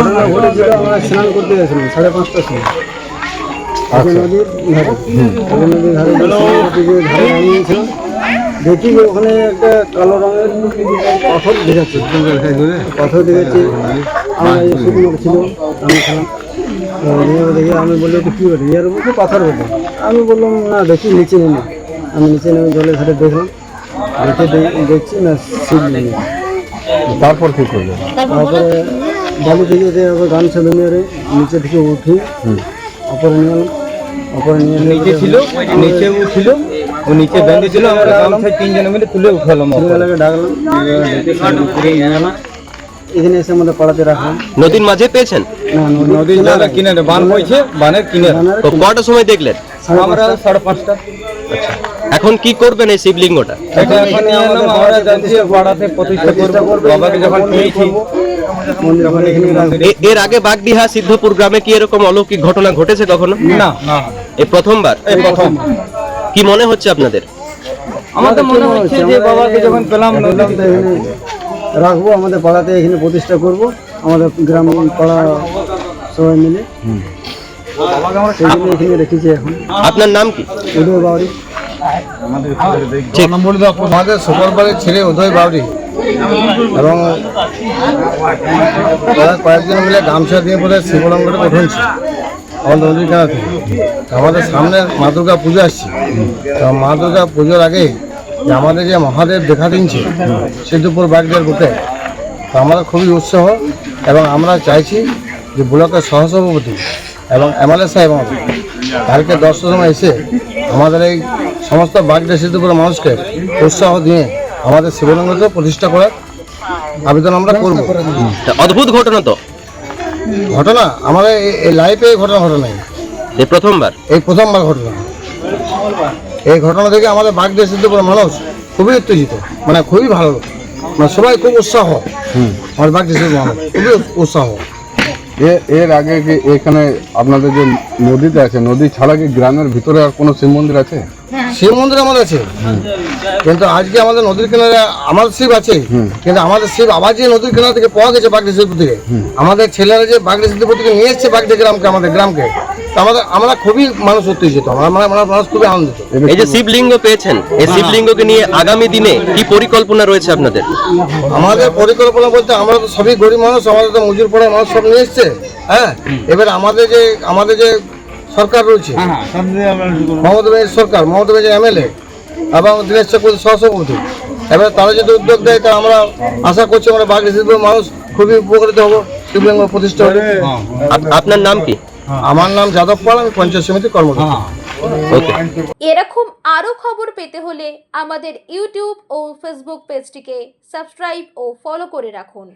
ঘটনা ঘটেছিল আমরা স্নান করতে গেছিলাম সাড়ে পাঁচটার সময়। নদীর ধারে নদীর ধারে নামিয়েছিলাম। দেখি যে ওখানে একটা কালো রঙের পাথর দেখাচ্ছে। পাথর দেখেছি আমরা শুকনো ছিল আমি খেলাম দেখি আমি বলল কী বলি এর উপরে পাথর বলে আমি বললাম না দেখি নিচে নেমে। আমি নিচে নেমে জলের ধারে দেখলাম। দেখে দেখছি না শিবলিঙ্গ তারপর কি করলেন? তারপরে বালু থেকে যে আবার গান গামছা বেঁধে নিচে থেকে উঠি অপরে নিয়ে অপরে নিয়ে নিচে ছিল নিচে ছিল ও নিচে বেঁধে ছিল আমরা গামছায় তিনজনে মিলে তুলে উঠালাম ছেলেবেলাকে ডাকলাম ডেকে নিয়ে গেলাম এখানে এসে আমাদের পাড়াতে রাখলাম। নদীর মাঝে পেয়েছেন? না নদীর জলে কিনারে বান বইছে বানের কিনারে। তো কটার সময় দেখলেন? আমরা সাড়ে পাঁচটা। এখন কি করবেন এই শিবলিঙ্গটা? এখন নিয়ে এলাম আমরা যাচ্ছি পাড়াতে প্রতিষ্ঠা করব। বাবাকে যখন পেয়েছি এর আগে বাগডিহা সিদ্ধপুর গ্রামে কি এরকম অলৌকিক ঘটনা ঘটেছে কখনো? না না। এই প্রথমবার? প্রথম। কি মনে হচ্ছে আপনাদের? আমাদের মনে হচ্ছে যে বাবাকে যখন পেলাম রাখব আমাদের পাড়াতে এখানে প্রতিষ্ঠা করব আমাদের গ্রাম পাড়া সবাই মিলে। সেই এখানে রেখেছি এখন। আপনার নাম কি? উদয় বাউরি আমাদের ছেলে উদয় বাউরি এবং কয়েকজন মিলে গামছা দিয়ে পরে শিবলঙ্গটা উঠুনছে আমাদের নদীর কেনা? আমাদের সামনে মা দুর্গা পুজো আসছে। তো মা দুর্গা পুজোর আগে আমাদের যে মহাদেব দেখা দিচ্ছে সিদ্ধপুর বাগদের বুকে, তো আমাদের খুবই উৎসাহ এবং আমরা চাইছি যে ব্লকের সহসভাপতি এবং এমএলএ সাহেব আমাদের, কালকে দশটার সময় এসে আমাদের এই সমস্ত বাগদা সিদ্ধপুরের মানুষকে উৎসাহ দিয়ে আমাদের শিবলিঙ্গকে প্রতিষ্ঠা করার আবেদন আমরা করব। অদ্ভুত ঘটনা তো। ঘটনা? আমাদের এই- এই লাইফে এই ঘটনা ঘটনা নেই। এই প্রথমবার? এই প্রথমবার ঘটনা। এই ঘটনা থেকে আমাদের বাগদা সিদ্ধপুরের মানুষ খুবই উত্তেজিত। মানে খুবই ভালো মানে সবাই খুব উৎসাহ। আমার বাগদা সিদ্ধপুর মানুষ খুবই উৎসাহ। এর আগে কি এখানে আপনাদের যে নদীতে আছে নদী ছাড়া কি গ্রামের ভিতরে আর কোনো শিব মন্দির আছে? শিব মন্দির আমাদের আছে। কিন্তু আজকে আমাদের নদীর কিনারে আমাদের শিব আছে কিন্তু আমাদের শিব আবার যে নদীর কিনারা থেকে পাওয়া গেছে বাগদি শিবপুর থেকে আমাদের ছেলেরা যে বাগদি শিবপুর থেকে নিয়ে এসছে বাগদি গ্রামকে আমাদের গ্রামকে আমাদের আমরা খুবই মানুষ উত্তেজিত আমরা আমরা- মানুষ খুবই আনন্দিত। এই যে শিবলিঙ্গ পেয়েছেন এই শিবলিঙ্গকে নিয়ে আগামী দিনে কি পরিকল্পনা রয়েছে আপনাদের? আমাদের পরিকল্পনা বলতে আমরা তো সবই গরিব মানুষ আমাদের তো মজুর পড়ার মানুষ সব নিয়ে এসছে হ্যাঁ। এবার আমাদের যে আমাদের যে সরকার রয়েছে? মমতা ব্যানার্জি সরকার মমতা ব্যানার্জি এমএলএ এবং দীনেশ চক্রবর্তী সহসভাপতি। এবার তারা যদি উদ্যোগ দেয় তা আমরা আশা করছি আমরা বাঘ শিল্পের মানুষ খুবই উপকৃত হব শিবলিঙ্গ প্রতিষ্ঠা হবে আপনার নাম কি? আমার নাম যাদব পাল আমি পঞ্চায়েত সমিতির কর্মকর্তা। এরকম আরও খবর পেতে হলে আমাদের ইউটিউব ও ফেসবুক পেজটিকে সাবস্ক্রাইব ও ফলো করে রাখুন।